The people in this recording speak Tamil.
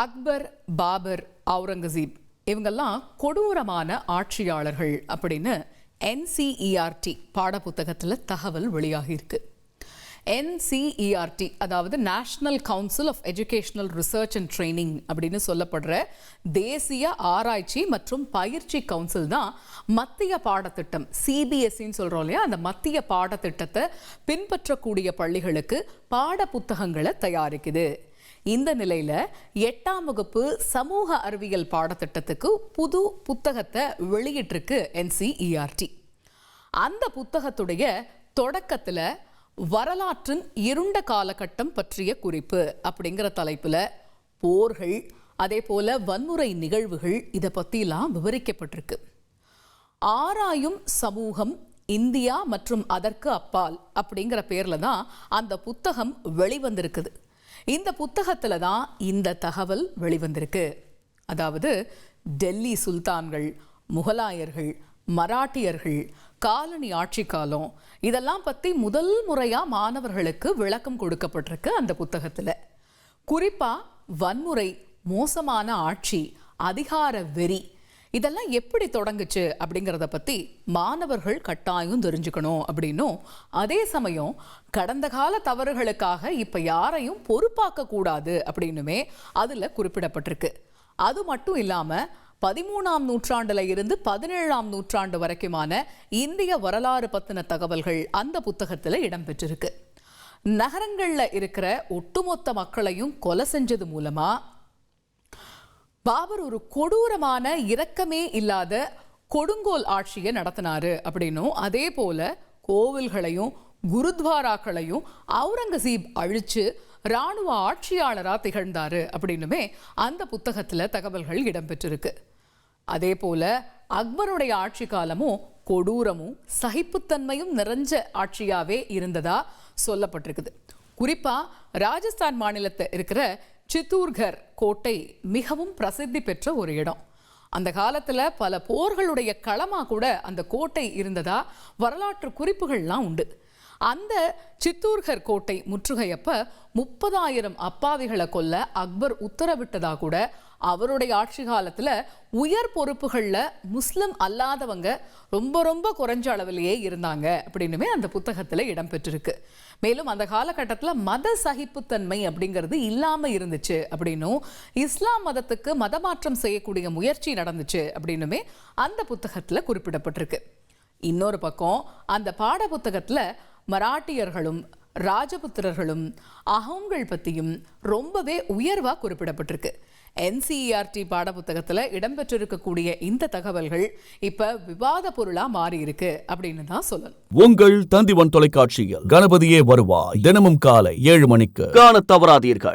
அக்பர் பாபர் அவுரங்கசீப் இவங்கெல்லாம் கொடூரமான ஆட்சியாளர்கள் அப்படின்னு என்சிஇஆர்டி பாடப்புத்தகத்தில் தகவல் வெளியாகியிருக்கு. என்சிஇஆர்டி அதாவது National Council of Educational Research and Training அப்படின்னு சொல்லப்படுற தேசிய ஆராய்ச்சி மற்றும் பயிற்சி கவுன்சில் தான் மத்திய பாடத்திட்டம் சிபிஎஸ்சின்னு சொல்கிறோம் இல்லையா? அந்த மத்திய பாடத்திட்டத்தை பின்பற்றக்கூடிய பள்ளிகளுக்கு பாட புத்தகங்களை தயாரிக்குது. இந்த நிலையில எட்டாம் வகுப்பு சமூக அறிவியல் பாடத்திட்டத்துக்கு புது புத்தகத்தை வெளியிட்டிருக்கு என்சிஇஆர்டி அந்த புத்தகத்துடைய தொடக்கத்துல வரலாற்றின் இருண்ட காலகட்டம் பற்றிய குறிப்பு அப்படிங்கிற தலைப்புல போர்கள் அதே போல வன்முறை நிகழ்வுகள் இதை பற்றிலாம் விவரிக்கப்பட்டிருக்கு. ஆராயும் சமூகம் இந்தியா மற்றும் அதற்கு அப்பால் அப்படிங்கிற பேரில் தான் அந்த புத்தகம் வெளிவந்திருக்குது. இந்த புத்தகத்தில் தான் இந்த தகவல் வெளிவந்திருக்கு. அதாவது டெல்லி சுல்தான்கள் முகலாயர்கள் மராட்டியர்கள் காலனி ஆட்சி காலம் இதெல்லாம் பற்றி முதல் முறையாக மாணவர்களுக்கு விளக்கம் கொடுக்கப்பட்டிருக்கு அந்த புத்தகத்தில். குறிப்பாக வன்முறை மோசமான ஆட்சி அதிகார வெறி இதெல்லாம் எப்படி தொடங்குச்சு அப்படிங்கிறத பற்றி மாணவர்கள் கட்டாயம் தெரிஞ்சுக்கணும் அப்படின்னும். அதே சமயம் கடந்த கால தவறுகளுக்காக இப்போ யாரையும் பொறுப்பாக்க கூடாது அப்படின்னுமே அதில் குறிப்பிடப்பட்டிருக்கு. அது மட்டும் இல்லாமல் பதிமூணாம் நூற்றாண்டுல இருந்து பதினேழாம் நூற்றாண்டு வரைக்குமான இந்திய வரலாறு பத்தின தகவல்கள் அந்த புத்தகத்தில் இடம்பெற்றிருக்கு. நகரங்களில் இருக்கிற ஒட்டுமொத்த மக்களையும் கொலை செஞ்சது மூலமாக பாபர் ஒரு கொடூரமான இரக்கமே இல்லாத கொடுங்கோல் ஆட்சியை நடத்தினாரு அப்படின்னும் அதே போல கோவில்களையும் குருத்வாராக்களையும் அவுரங்கசீப் அழிச்சு ராணுவ ஆட்சியாளரா திகழ்ந்தாரு அப்படின்னுமே அந்த புத்தகத்துல தகவல்கள் இடம்பெற்றிருக்கு. அதே போல அக்பருடைய ஆட்சி காலமும் கொடூரமும் சகிப்புத்தன்மையும் நிறைஞ்ச ஆட்சியாவே இருந்ததா சொல்லப்பட்டிருக்குது. குறிப்பா ராஜஸ்தான் மாநிலத்தை இருக்கிற சித்தூர்கர் கோட்டை மிகவும் பிரசித்தி பெற்ற ஒரு இடம். அந்த காலத்தில் பல போர்களுடைய களமா கூட அந்த கோட்டை இருந்ததா வரலாற்று குறிப்புகள்லாம் உண்டு. அந்த சித்தூர்கர் கோட்டை முற்றுகையப்ப முப்பதாயிரம் அப்பாவிகளை கொல்ல அக்பர் உத்தரவிட்டதா கூட அவருடைய ஆட்சி காலத்தில் உயர் பொறுப்புகளில் முஸ்லிம் அல்லாதவங்க ரொம்ப ரொம்ப குறைஞ்ச அளவிலேயே இருந்தாங்க அப்படின்னுமே அந்த புத்தகத்தில் இடம்பெற்றிருக்கு. மேலும் அந்த காலகட்டத்தில் மத சகிப்புத்தன்மை அப்படிங்கிறது இல்லாமல் இருந்துச்சு அப்படின்னும் இஸ்லாம் மதத்துக்கு மதமாற்றம் செய்யக்கூடிய முயற்சி நடந்துச்சு அப்படின்னுமே அந்த புத்தகத்தில் குறிப்பிடப்பட்டிருக்கு. இன்னொரு பக்கம் அந்த பாட புத்தகத்தில் மராட்டியர்களும் ராஜபுத்திரர்களும் அகங்கள் பற்றியும் ரொம்பவே உயர்வாக குறிப்பிடப்பட்டிருக்கு. என்சிஇஆர்டி பாடப்புத்தகத்தில் இடம்பெற்றிருக்கக்கூடிய இந்த தகவல்கள் இப்ப விவாத பொருளா மாறி இருக்கு அப்படின்னு தான் சொல்லணும். உங்கள் தந்திவன் தொலைக்காட்சியில் கணபதியே வருவாய் தினமும் காலை ஏழு மணிக்கு. காண தவறாதீர்கள்.